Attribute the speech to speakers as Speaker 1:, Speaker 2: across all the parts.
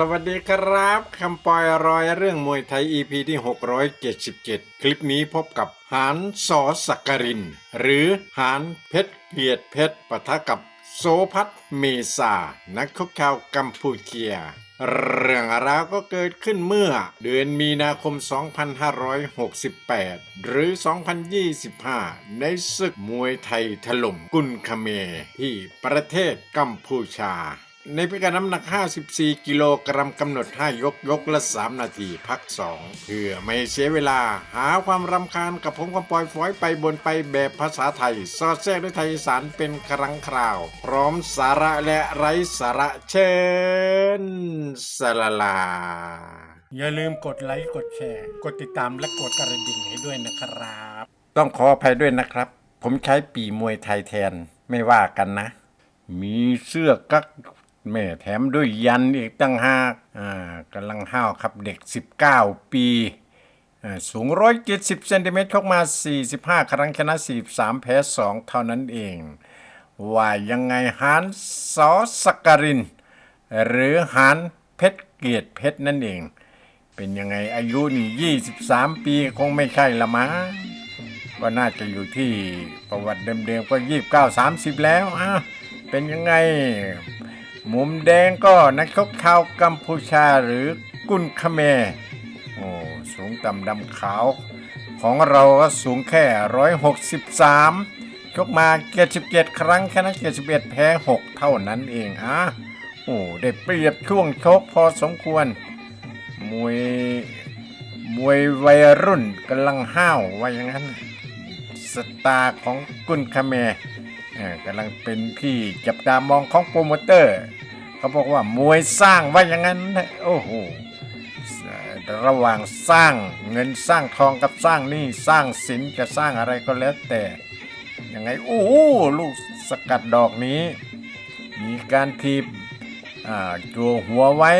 Speaker 1: สวัสดีครับคำปอยรอยเรื่องมวยไทย EP ที่ 677 คลิปนี้พบกับหานสอสักกริน หรือหานเพชรเพียรเพชรปะทะกับโสพัฒเมษา นักชกชาวกัมพูเชียเรื่องราวก็เกิดขึ้นเมื่อ เดือนมีนาคม 2568 หรือ 2025 ในศึกมวยไทยถล่มกุนคาเมที่ประเทศกัมพูชา ในพิการน้ำหนัก 54 กิโลกรัมกำหนด 5 ยกยกละ 3 นาทีพัก 2 เพื่อไม่เสียเวลา หาความรำคาญกับผมกับปล่อยฝอยไปบนไปแบบภาษาไทย สอดแทรกด้วยไทยอีสารเป็นครั้งคราว พร้อมสาระและไร้สาระเชิญสลาลา
Speaker 2: อย่าลืมกดไลค์กดแชร์ กดติดตามและกดกระดิ่งให้ด้วยนะครับ
Speaker 1: ต้องขออภัยด้วยนะครับ ผมใช้ปีมวยไทยแทนไม่ว่ากันนะ มีเสื้อกั๊ก แม่แถมด้วยยันอีกตั้งหากอ่ากำลังห้าวครับเด็ก 19 ปีอ่าสูง 170 เซนติเมตรชกมา 45 ครั้งชนะ 43 แพ้ 2 เท่านั้นเอง ว่ายังไงหานสอสกริน หรือหานเพชรเกียรติเพชรนั่นเอง เป็นยังไงอายุนี่23 ปีคงไม่ใช่ละมั้งก็น่าจะอยู่ที่ประวัติเดิมๆก็ยี่สิบเก้าสามสิบแล้วอะเป็นยังไง มุมแดงก็นักชกชาวกัมพูชาหรือกุนคเมโอ้สูงต่ำดำขาว ของเราก็สูงแค่ร้อยหกสิบสามชกมาเกียรสิบเจ็ดครั้งชนะเกียรสิบเอ็ดแพ้หกเท่านั้นเองอะโอ้ได้เปรียบช่วงชกพอสมควร มวยมวยวัยรุ่นกำลังห้าวว่าอย่างนั้น สตาร์ของกุนคาเม เออกำลังเป็นที่จับตามองของโปรโมเตอร์ เขาบอกว่ามวยสร้างว่าอย่างนั้นนะโอ้โหระหว่างสร้างเงินสร้างทองกับสร้างนี่สร้างสินจะสร้างอะไรก็แล้วแต่ยังไงโอ้โหลูกสกัดดอกนี้ มีการทีบอ่าจัวหัวไว้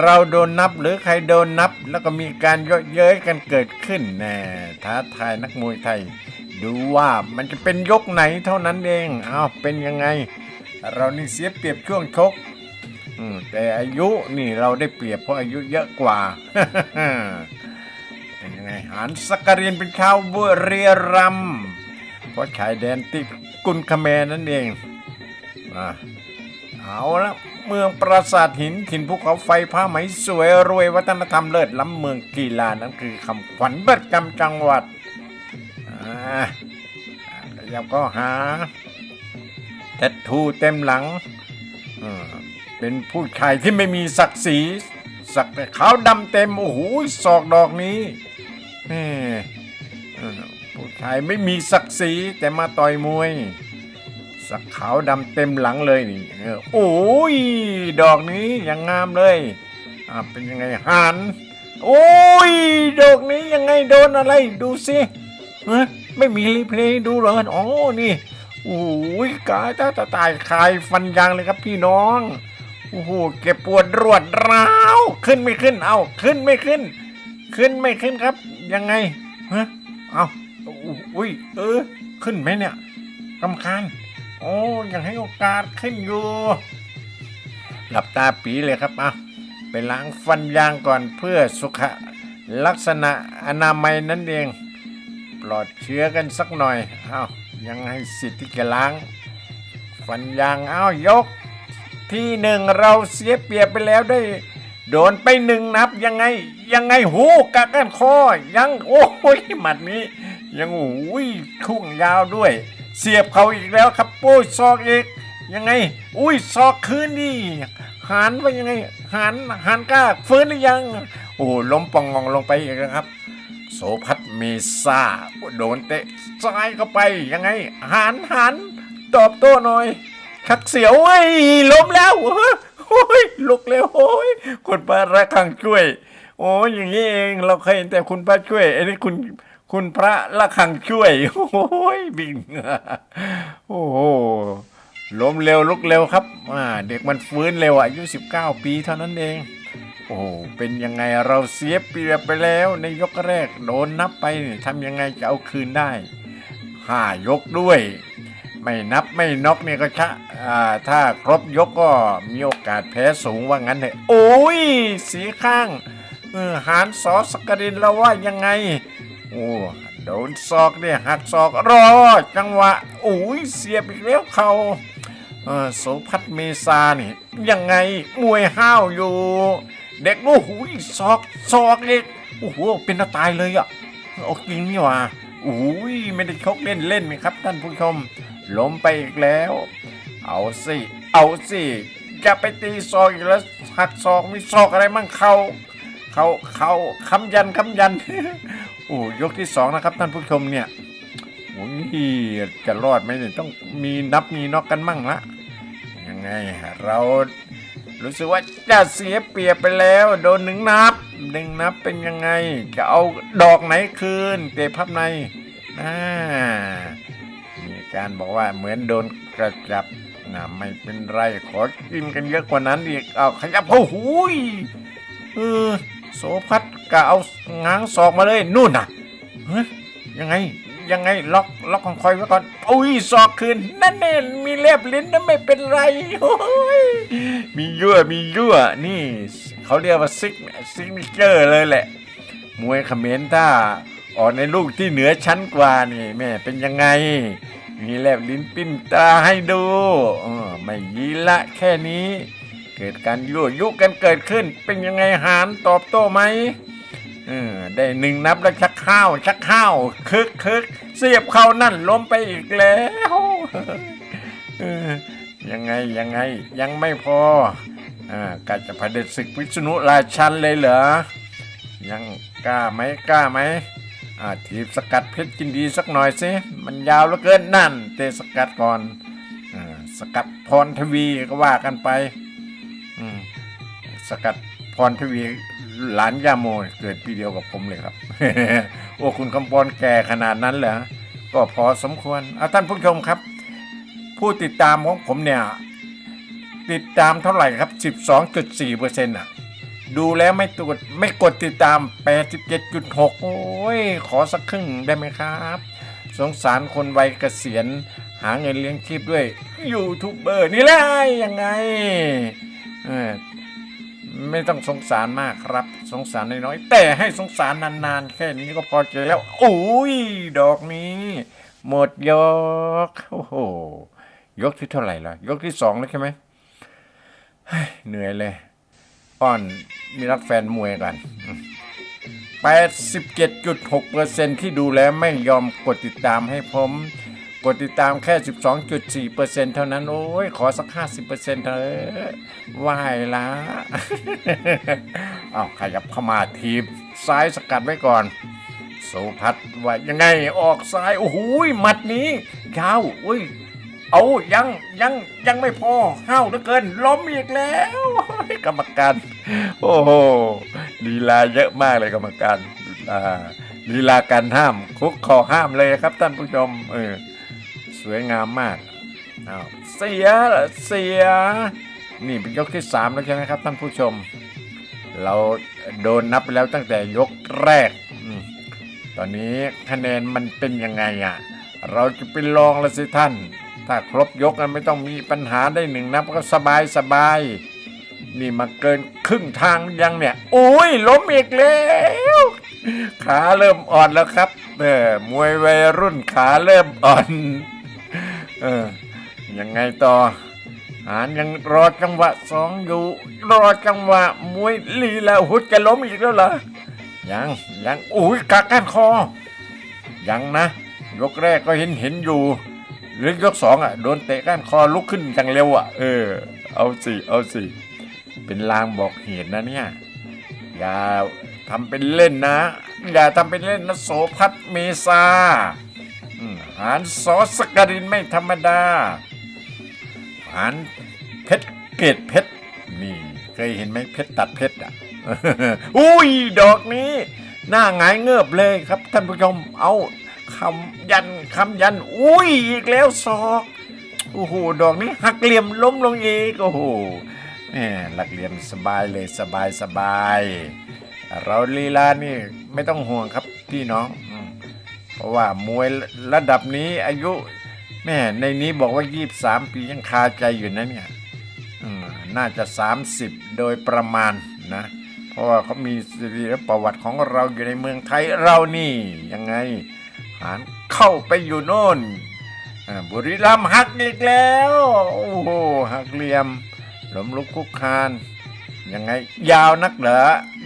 Speaker 1: เราโดนนับหรือใครโดนนับ แล้วก็มีการเยาะเย้ยกันเกิดขึ้นแน่ท้าทายนักมวยไทย ดูว่ามันจะเป็นยกไหนเท่านั้นเองเอาวเป็นยังไง เรานี่เสียเปรียบช่วงชกแต่อายุนี่เราได้เปรียบเพราะอายุเยอะกว่าเป็นยังไงหานสกกรินเป็นชาวบุรีรัมย์เพราะชายแดนติดกุนคาเมนั่นเองอ่าเอาละเมืองปราสาทหินถิ่นภูเขาไฟผ้าไหมสวยรวยวัฒนธรรมเลิศล้ำเมืองกีฬานั่นคือคำขวัญประจำจังหวัด ขยับก็หาแทททูเต็มหลัง เป็นผู้ชายที่ไม่มีศักดิ์ศรีสักแต่ขาวดำเต็ม โอ้โหศอกดอกนี้แม่ผู้ชายไม่มีศักดิ์ศรีแต่มาต่อยมวย สักขาวดำเต็มหลังเลยนี่เออโอ้ยดอกนี้ยังงามเลยอ่าเป็นยังไงหันโอ้ยดอกนี้ยังไงโดนอะไรดูสิฮ้ย ไม่มีรีเพลย์ดูเหรออ๋อนี่โอ้ยกายตาตาตายคายฟันยางเลยครับพี่น้องโอ้โหเก็บปวดรวดร้าวขึ้นไม่ขึ้นเอาขึ้นไม่ขึ้น ขึ้นไม่ขึ้นครับ ยังไงฮะเอาอุ้ยเออ ขึ้นไหมเนี่ยรำคาญโอ้ยังให้โอกาสขึ้นอยู่ หลับตาปีเลยครับอะไปล้างฟันยางก่อนเพื่อสุขลักษณะอนามัยนั่นเอง ปลอดเชื้อกันสักหน่อยอ้าวยังให้สิทธิ์ที่จะล้าง ฟันยางอ้าวยก ที่หนึ่งเราเสียเปรียบไปแล้วได้ โดนไปหนึ่งนับยังไงยังไงหูกะกันคอยังโอ้ยหมัดนี้ ยังโอ้ยช่งยาวด้วย เสียบเขาอีกแล้วครับปุ้ยซอกอีกยังไง อุ้ยซอกคืนนี่หันว่ายังไงหันหันกล้าฟื้นหรือยัง โอ้ล้มปองงองลงไปอีกแล้วครับ โสพัฒเมซาโดนเตะซ้ายเข้าไปยังไงหันหันตอบโต้หน่อยชักเสียวเว้ยล้มแล้วโอ้ยลุกเร็วโอ้ยคนพระระคังช่วย โอ้ยอย่างนี้เองเราเคยเห็นแต่คุณพระช่วยอันนี้คุณคุณพระละคังช่วย โอ้ยบิงโอ้โหล้มเร็วลุกเร็วครับอ่าเด็กมันฟื้นเร็วอายุ 19 ปีเท่านั้นเอง โอ้เป็นยังไงเราเสียเปรียบไปแล้วในยกแรกโดนนับไปนี่ทำยังไงจะเอาคืนได้ห้ายกด้วย ไม่นับไม่น็อกเนี่ยก็ชะถ้าครบยกก็มีโอกาสแพ้สูงว่างั้นเถอะโอ้ย สีข้างหารสอสกรินแล้วว่ายังไง โอ้โดนศอกเนี่ยหักศอกรอ จังหวะโอ้ยเสียบอีกแล้วเขาเออโสพัฒน์เมษานี่ยังไงมวยห้าวอยู่ เด็กโอ้โหศอกศอกเด็กโอ้โหเป็นตาตายเลยอะเอาจริงนี่ว่าโอ้ยไม่ได้ชกเล่นเล่นๆนะครับท่านผู้ชมล้มไปอีกแล้ว เอาสิเอาสิจะไปตีศอกอีกแล้วหักศอกมีศอกอะไรมั่งเขาเขาเขาคำยันคำยันโอ้ยกที่สองนะครับท่านผู้ชมเนี่ยโอ้ยจะรอดไหมเนี่ยต้องมีนับมีนอกกันมั่งละยังไงเรา รู้สึกว่าจะเสียเปรียบไปแล้ว โดนหนึ่งนับหนึ่งนับเป็นยังไง จะเอาดอกไหนคืนเตะพับในอ่ามีการบอกว่าเหมือนโดนกระจับนะไม่เป็นไรขอกินกันเยอะกว่านั้นอีกเอาขยับโอ้โหเออโสพัดกะเอาง้างศอกมาเลยนู่นน่ะเฮ้ยยังไง ยังไงล็อกล็อกของคอยไว้ก่อนอุ้ยศอกคืนนั่นเองมีเล็บลิ้นนั่นไม่เป็นไรโอ้ยมียั่วมียั่วนี่เขาเรียกว่าซิกซิกเจอร์เลยแหละ มวยเขมรถ้าออกในลูกที่เหนือชั้นกว่านี่แม่เป็นยังไง มีแลบลิ้นปิ้นตาให้ดูออไม่ยีละแค่นี้ เกิดการยั่วยุกันเกิดขึ้น เป็นยังไงหารตอบโต้ไหม เออได้หนึ่งนับแล้วชักข้าวชักข้าวคึกคึกเสียบเข้านั่นล้มไปอีกแล้วเออยังไงยังไงยังไม่พออ่ากาจะพเด็จศึกวิษณุราชันเลยเหรอยังกล้าไหมกล้าไหมอ่าทีบสกัดเพชรกินดีสักหน่อยสิมันยาวเหลือเกินนั่นเตะสกัดก่อนอ่าสกัดพรทวีก็ว่ากันไปอืมสกัดพรทวี หลานย่าโมเกิดปีเดียวกับผมเลยครับ โอ้คุณคำปอนแก่ขนาดนั้นเหรอก็พอสมควรเอาท่านผู้ชมครับ ผู้ติดตามของผมเนี่ย ติดตามเท่าไหร่ครับ 12.4เปอร์เซ็นต์อะดูแล้วไม่ตรวจไม่กดติดตาม 87.6 โอ้ย ขอสักครึ่งได้ไหมครับ สงสารคนวัยเกษียณ หาเงินเลี้ยงชีพด้วยยูทูบเบอร์นี่แหละยังไงเออ ไม่ต้องสงสารมากครับ สงสารน้อยๆแต่ให้สงสารนานๆ แค่นี้ก็พอใจแล้วโอ้ยดอกนี้ หมดยกโอ้โหยกที่เท่าไหร่ละยกที่สองแล้วใช่ไหมเหนื่อยเลยอ้อนมีรักแฟนมวยกัน87.6%ที่ดูแล้วไม่ยอมกดติดตามให้ผม กดติดตามแค่ 12.4%เท่านั้น โอ้ย ขอสัก 50%เถอะไหวละเอาขยับเข้ามาทีบซ้ายสกัดไว้ก่อนโสพัดว่ายังไงออกซ้าย โอ้โหหมัดนี้ยาวอุ้ยเอายังยังยังไม่พอห้าวเหลือเกิน ล้มอีกแล้ว กรรมการ โอ้โหลีลาเยอะมากเลยกรรมการอ่าลีลาการห้ามคุกคอห้ามเลยครับท่านผู้ชมเออ สวยงามมากอ้าวเสียเสีย นี่เป็นยกที่สามแล้วใช่ไหมครับท่านผู้ชม เราโดนนับไปแล้วตั้งแต่ยกแรกอตอนนี้คะแนนมันเป็นยังไงอะ เราจะไปลองละสิท่าน ถ้าครบยกกันไม่ต้องมีปัญหาได้หนึ่งนับก็สบายสบายนี่มาเกินครึ่งทางยังเนี่ย โอ้ยล้มอีกแล้วขาเริ่มอ่อนแล้วครับเออมวยวัยรุ่นขาเริ่มอ่อน เออ ยังไงต่อ หานยังรอจังหวะสองอยู่ รอจังหวะมวยลีลาหุดจะล้มอีกแล้วเหรอ ยัง ยังอุ้ยกักก้านคอ ยังนะ ยกแรกก็เห็นเห็นอยู่หรือยกสองอะโดนเตะก้านคอลุกขึ้นอย่างเร็วอะ เออ เอาสิ เอาสิ เป็นลางบอกเหตุนะเนี่ย อย่าทำเป็นเล่นนะ อย่าทำเป็นเล่นนะโสพัฒเมษาารสอสกรินไม่ธรรมดาหารเพชรเกตเพชรนี่เคยเห็นไหมเพชรตัดเพชรอะอุ้ยดอกนี้ หน้าหงายเงือบเลยครับท่านผู้ชมเอาคำยันคำยัน อุ้ยอีกแล้วศอกโอ้โหดอกนี้หักเหลี่ยมล้มลงอีกโอ้โหแหมหลักเหลี่ยมสบายเลยสบายสบาย เราลีลานี่ไม่ต้องห่วงครับพี่น้อง เพราะว่ามวยระดับนี้อายุแม่ในนี้บอกว่ายี่สามปียังคาใจอยู่นะเนี่ยน่าจะ 30 โดยประมาณนะ เพราะว่าเขามีสิริประวัติของเราอยู่ในเมืองไทยเรานี่ยังไงหารเข้าไปอยู่โน่นบุรีรัมย์หักอีกแล้ว โอ้โหหักเหลี่ยมหลมลุกคุกคานยังไง ยาวนักเหรอ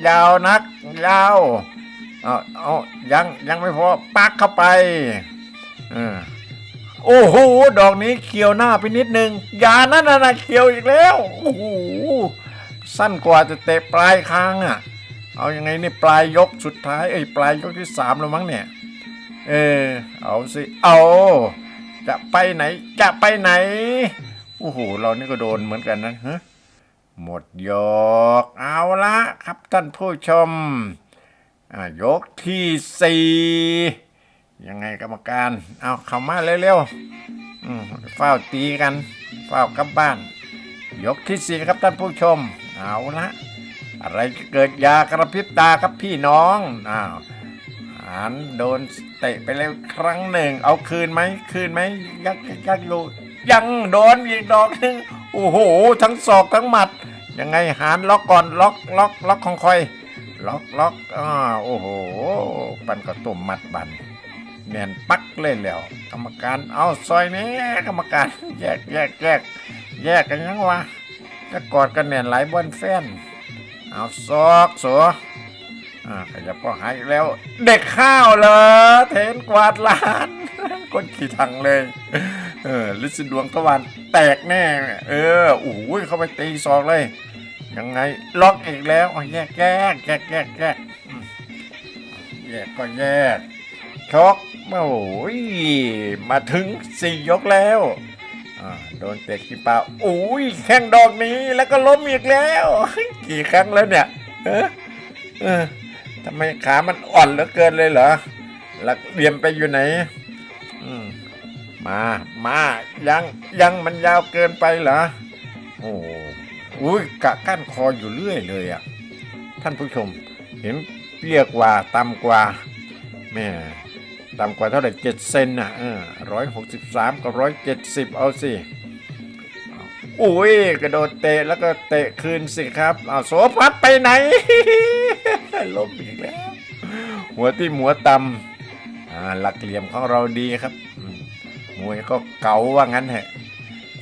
Speaker 1: ยาวนัก ยาว เอาเอายังยังไม่พอปักเข้าไปออโอ้โหดอกนี้เขียวหน้าไปนิดนึงยานั่นน่ะเขียวอีกแล้วโอ้โหสั้นกว่าจะเตะปลายคางอะ เอายังไงนี่ปลายยกสุดท้ายเอ้ยปลายยกที่สามแล้วมั้งเนี่ย เออเอาสิเอาจะไปไหนจะไปไหนโอ้โหเรานี่ก็โดนเหมือนกันนะฮะหมดยกเอาละครับท่านผู้ชม ยกที่สี่ยังไงกรรมการ เอาเข้ามาเร็วๆเฝ้าตีกัน เฝ้ากลับบ้าน ยกที่สี่ครับท่านผู้ชม เอาละอะไรจะเกิดยากระพริบตาครับพี่น้องอ้าวหันโดนเตะไปแล้วครั้งหนึ่ง เอาคืนไหมคืนไหมยักยักยักอยู่ยังโดนอีกดอกหนึ่งโอ้โห ทั้งศอกทั้งหมัด ยังไงหานล็อกก่อนล็อกล็อกล็อกของคอย ล็อกล็อกอ่าโอ้โห ปันก็ตุ่มมัดบันแน่นปักเลยแล้วกรรมการเอาซอยนี้กรรมการแยกแยกแยกแยกกันยังวะจะกอดกันแน่นหลายบนแฟน เอาซอกสัวอ่าขยับก็หายแล้ว เด็กข้าวเหรอเทนกวาดลานคนขี่ทังเลย เออลิซิดวงตะวันแตกแน่ เออโอ้โหเข้าไปตีซอกเลย ยังไงล็อกอีกแล้วแยกแยกแยกแยกแยกแยกก็แยกช็อกโอ้ยมาถึงสี่ยกแล้วโดนเตะขี้ปลาอุ้ยแข้งดอกนี้แล้วก็ล้มอีกแล้ว กี่ครั้งแล้วเนี่ยเออทำไมขามันอ่อนเหลือเกินเลยเหรอหลักเหลี่ยมไปอยู่ไหนมมามา ยัง ยังมันยาวเกินไปเหรอ โอ้ อุ้ยกะก้านคออยู่เรื่อยเลยอะ ท่านผู้ชม เห็นเรียกว่าต่ำกว่าแม่ต่ำกว่าเท่าไหร่เจ็ดเซนน่ะเออร้อยหกสิบสามกับร้อยเจ็ดสิบเอาสิอุ้ยกระโดดเตะแล้วก็เตะคืนสิครับเอาโสพัดไปไหนล้มอีกแล้ว หัวที่หัวต่ำอ่าหลักเหลี่ยมของเราดีครับมมวยก็เก่าว่างั้นแหละ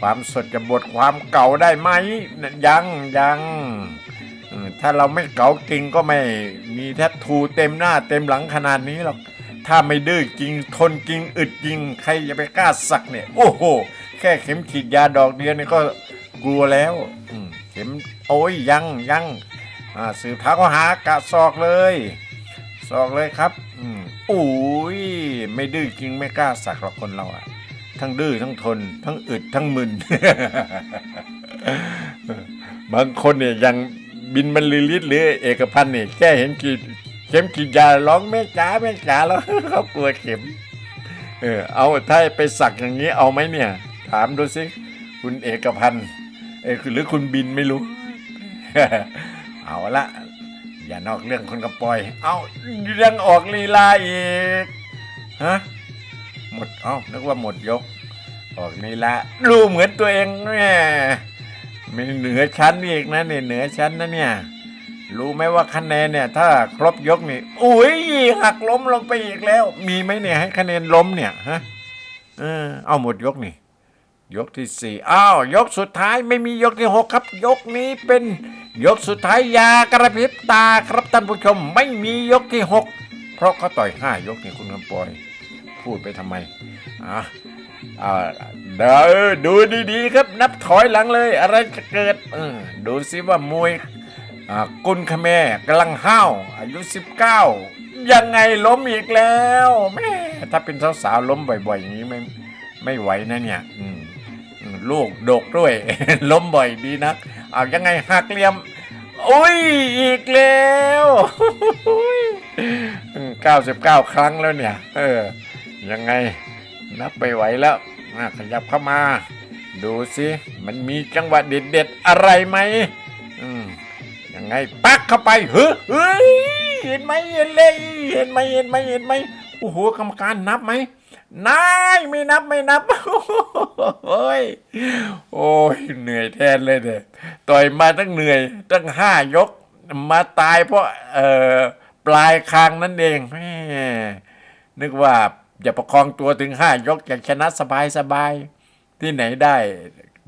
Speaker 1: ความสดจะบดความเก่าได้ไหมยังยังถ้าเราไม่เก่าจริงก็ไม่มีแทททูเต็มหน้าเต็มหลังขนาดนี้หรอกถ้าไม่ดื้อจริงทนจริงอึดจริง ใครจะไปกล้าสักเนี่ย โอ้โห แค่เข็มฉีดยาดอกเดียวนี่ก็กลัวแล้วเข็มโอ้ยยังยังสืบเท้าก็หากะศอกเลยศอกเลยครับอืมโอ้ยไม่ดื้อจริงไม่กล้าสักหรอกคนเราอะ ทั้งดื้อทั้งทน ทั้งอึดทั้งมึน บางคนเนี่ยยังบินบรรลือฤทธิ์หรือเอกพันธ์เนี่ยแค่เห็นกีดเข็มกีดยาร้องแม่จ๋าแม่จ๋าแล้วเขากลัวเข็ม เออ เอาถ้าไปสักอย่างนี้เอาไหมเนี่ย ถามดูสิคุณเอกพันธ์เอหรือคุณบินไม่รู้ เอาละอย่านอกเรื่องคนกระปอย เอายังออกลีลาอีก ฮะ หมดเอ้านึกว่าหมดยก ออกลีลารู้เหมือนตัวเองแม่ไม่เหนือชั้นอีกนะเนี่ยเหนือชั้นนะเนี่ย รู้ไหมว่าคะแนนเนี่ย ถ้าครบยกนี่อุ้ยหักล้มลงไปอีกแล้ว มีไหมเนี่ยให้คะแนนล้มเนี่ยฮะเออเอาหมดยกนี่ยกที่สี่อ้าวยกสุดท้ายไม่มียกที่หกครับ ยกนี้เป็นยกสุดท้ายยากระพริบตาครับท่านผู้ชม ไม่มียกที่หกเพราะเขาต่อยห้ายกนี่คุณคำปอย พูดไปทำไมอะอ่าเดี๋ยวดูดีๆครับนับถอยหลังเลย อะไรจะเกิดเออดูสิว่ามวยอ่ากุนคแมกำลังห้าวอายุ 19 ยังไงล้มอีกแล้วแม่ถ้าเป็นสาวๆล้มบ่อยๆอย่างนี้ไม่ไม่ไหวนะเนี่ยอืมลูกโดกด้วย ล้มบ่อยดีนักเอายังไงหักเหลี่ยมอุ้ยอีกแล้วเก้าสิบเก้าครั้งแล้วเนี่ย เออ ยังไง นับไปไหวแล้วขยับเข้ามา ดูสิมันมีจังหวะเด็ดๆอะไรไหมยังไงปักเข้าไปเฮ้ยเห็นไหมเห็นเลยเห็นไหมเห็นไหมเห็นไหมโอ้โหกรรมการนับไหมนายไม่นับไม่นับโอ้ยโอ้ยเหนื่อยแทนเลยเนี่ยต่อยมาตั้งเหนื่อย ตั้งห้ายก มาตายเพราะเอ่อปลายคางนั่นเองแม่นึกว่า จะประคองตัวถึงห้ายกอย่ากชนะสบายสบายที่ไหนได้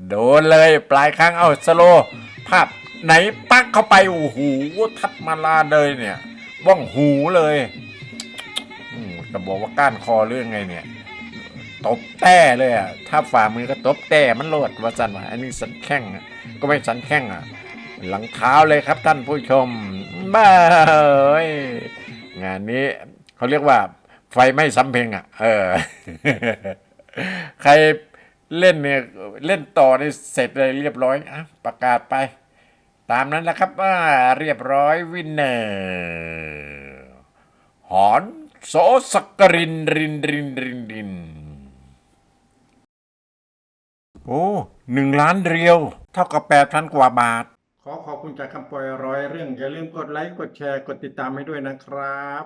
Speaker 1: โดนเลยปลายคางเอาสโลภาพไหนปักเข้าไปโอ้โหทัดมาลาเลยเนี่ยบ้องหูเลยจะบอกว่าก้านคอเรื่องไงเนี่ยตบแต้เลยอะถ้าฝ่ามือก็ตบแต้มันโลดว่าสันว่าอันนี้สันแข้งก็ไม่สันแข้งอะ หลังเท้าเลยครับท่านผู้ชมบ้าเอ้ยงานนี้เขาเรียกว่า ไฟไม่ซ้ำเพลงอะ เออ ใครเล่นเนี่ยเล่นต่อในเสร็จเลยเรียบร้อยอะประกาศไป ตามนั้นแหละครับว่าเรียบร้อยวินเนอร์หอนโสสกรินรินรินรินรินโอ้หนึ่งล้านเรียว เท่ากับแปดพันกว่าบาท ขอขอบคุณจากคำปล่อยร้อยเรื่อง อย่าลืมกดไลค์ กดแชร์ กดติดตามให้ด้วยนะครับ